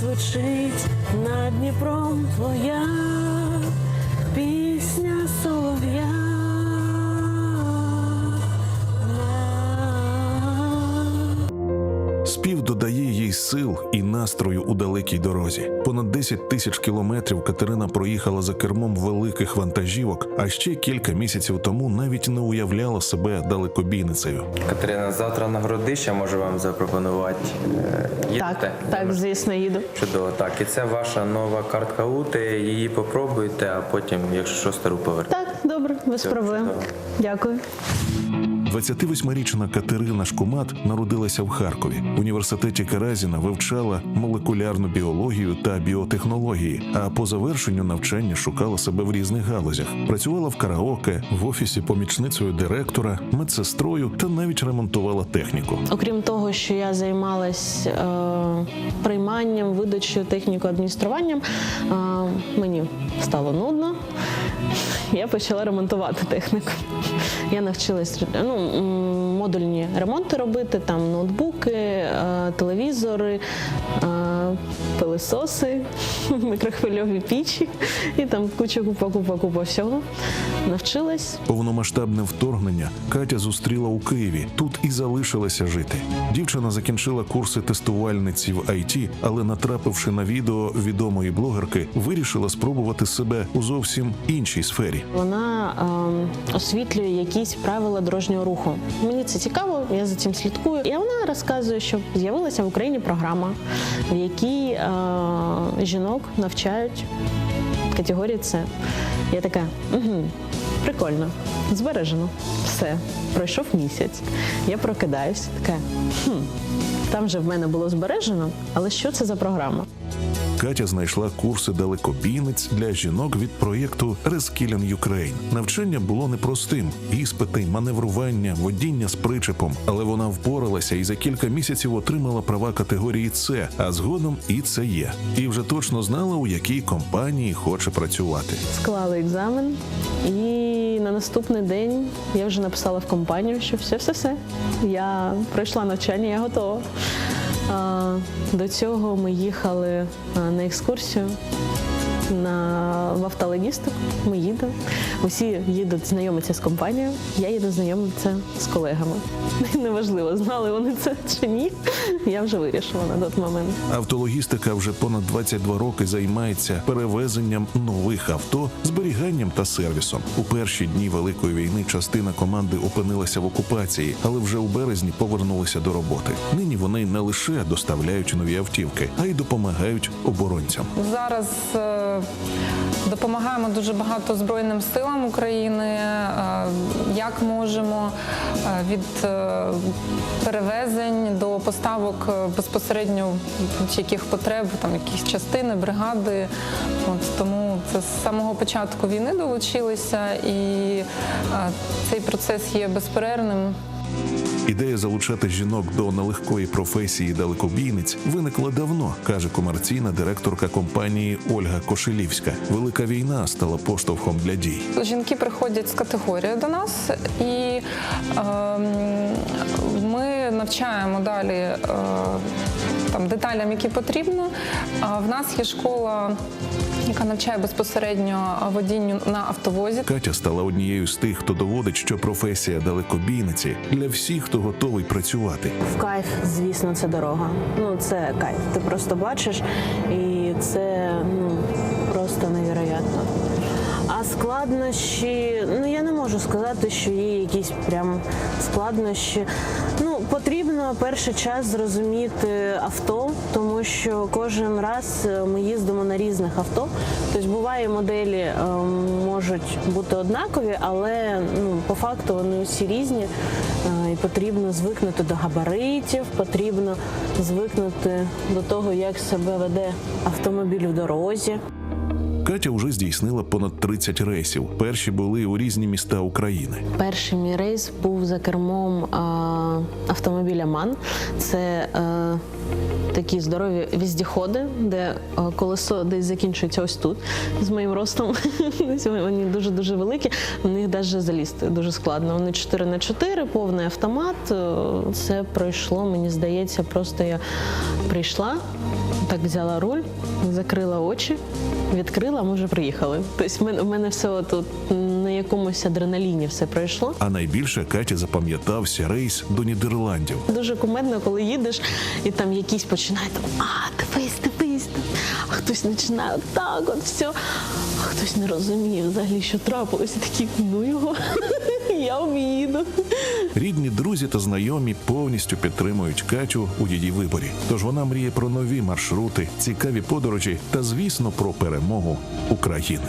звучить над Дніпром твоя пісня сил і настрою у далекій дорозі. Понад 10 тисяч кілометрів Катерина проїхала за кермом великих вантажівок, а ще кілька місяців тому навіть не уявляла себе далекобійницею. Катерина, завтра на городище можу вам запропонувати. Е, Їдете? Так, так, звісно, їду. Чудово, так. І це ваша нова картка УТИ. Її попробуйте, а потім, якщо що, стару повернете. Так, добре, без проблем. Дякую. 28-річна Катерина Шкумат народилася в Харкові. В університеті Каразіна вивчала молекулярну біологію та біотехнології. А по завершенню навчання шукала себе в різних галузях. Працювала в караоке, в офісі помічницею директора, медсестрою та навіть ремонтувала техніку. Окрім того, що я займалась е, прийманням, видачею, техніко-адмініструванням, е, мені стало нудно. Я почала ремонтувати техніку. Я навчилась ну, модульні ремонти робити, там ноутбуки, е, телевізори, е, пилисоси, мікрохвильові пічі і там куча купа, купа, купа всього. Навчилась. Повномасштабне вторгнення Катя зустріла у Києві. Тут і залишилася жити. Дівчина закінчила курси тестувальниці в IT, але, натрапивши на відео відомої блогерки, вирішила спробувати себе у зовсім іншій сфері. Вона ем, освітлює якісь правила дорожнього руху. Мені це цікаво, я за цим слідкую. І вона розказує, що з'явилася в Україні програма, в якій е, жінок навчають категорії С. Я така, угу, прикольно, збережено. Все, пройшов місяць. Я прокидаюсь, така. Хм, там же в мене було збережено, але що це за програма? Катя знайшла курси далекобійниць для жінок від проєкту Reskilling Ukraine. Навчання було непростим: іспити, маневрування, водіння з причепом. Але вона впоралася і за кілька місяців отримала права категорії С, а згодом і це є. І вже точно знала, у якій компанії хоче працювати. Склали екзамен, і на наступний день я вже написала в компанію, що все, все, все. Я пройшла навчання, я готова. До цього ми їхали на екскурсію на в автологістику. Ми їдемо. Усі їдуть знайомитися з компанією. Я їду знайомитися з колегами. Неважливо, знали вони це чи ні. Я вже вирішила на той момент. Автологістика вже понад 22 роки займається перевезенням нових авто, зберіганням та сервісом. У перші дні великої війни частина команди опинилася в окупації, але вже у березні повернулися до роботи. Нині вони не лише доставляють нові автівки, а й допомагають оборонцям. Зараз е, допомагаємо дуже багато Збройним силам України, е, як можемо е, від е, перевезень до поставок безпосередньо яких потреб, там якісь частини, бригади. От тому це з самого початку війни долучилися, і цей процес є безперервним. Ідея залучати жінок до нелегкої професії далекобійниць виникла давно, каже комерційна директорка компанії Ольга Кошелівська. Велика війна стала поштовхом для дій. Жінки приходять з категорією до нас, і ми навчаємо далі е, там, деталям, які потрібно. В нас є школа, яка навчає безпосередньо водінню на автовозі. Катя стала однією з тих, хто доводить, що професія далекобійниці для всіх, хто готовий працювати. В кайф, звісно, це дорога. Ну, це кайф. Ти просто бачиш, і це ну, просто невероятно. Складнощі, ну я не можу сказати, що є якісь прям складнощі. Ну, потрібно перший час зрозуміти авто, тому що кожен раз е, ми їздимо на різних авто. Тобто буває моделі е, можуть бути однакові, але ну, по факту вони усі різні. Е, І потрібно звикнути до габаритів, потрібно звикнути до того, як себе веде автомобіль в дорозі. Катя вже здійснила понад 30 рейсів. Перші були у різні міста України. Перший мій рейс був за кермом а, автомобіля МАН. Це е, такі здорові віздіходи, де е, колесо десь закінчується ось тут з моїм ростом. Вони дуже дуже великі. В них навіть залізти дуже складно. Вони 4 на 4 повний автомат. Е, Це пройшло, мені здається, просто я прийшла. Так взяла руль, закрила очі, відкрила, ми вже приїхали. Тобто в мене, все тут на якомусь адреналіні все пройшло. А найбільше Каті запам'ятався рейс до Нідерландів. Дуже кумедно, коли їдеш, і там якісь починають там, а дивись, дивись. там». А хтось починає так, от все. А хтось не розуміє взагалі, що трапилося. Такі, ну його, я вмію. Рідні, друзі та знайомі повністю підтримують Катю у її виборі. Тож вона мріє про нові маршрути, цікаві подорожі та, звісно, про перемогу України.